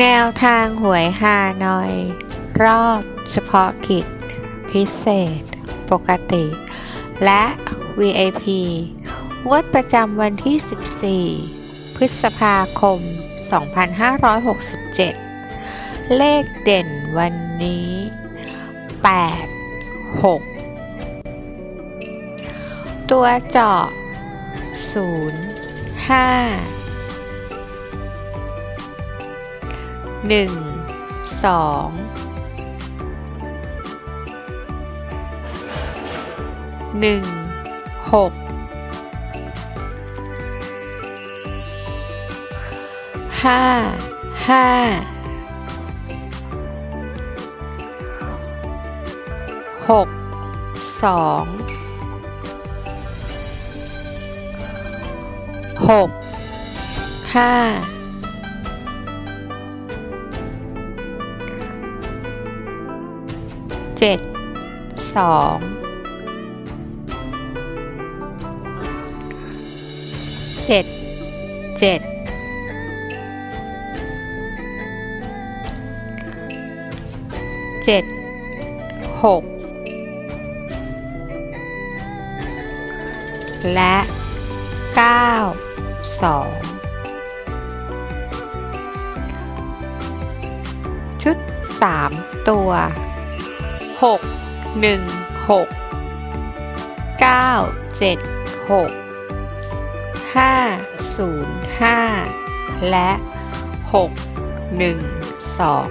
แนวทางหวยฮานอย รอบเฉพาะกิจ พิเศษ ปกติ และ VIP งวดประจำวันที่ 14 พฤษภาคม 2567 เลขเด่นวันนี้ 8 6 ตัวเจาะ 0 5 หนึ่งสองหนึ่งหกห้าห้าหกสองหกห้า เจ็ดสองเจ็ดเจ็ดเจ็ดหกและเก้าสองชุดสามตัว หกหนึ่งหกเก้าเจ็ดหกห้าศูนย์ห้าและหกหนึ่งสอง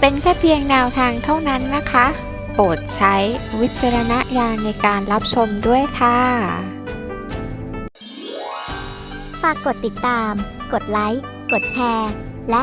เป็นแค่เพียงแนวทางเท่านั้นนะคะ โปรดใช้วิจารณญาณในการรับชมด้วยค่ะ ฝากกดติดตาม กดไลค์ กดแชร์ และ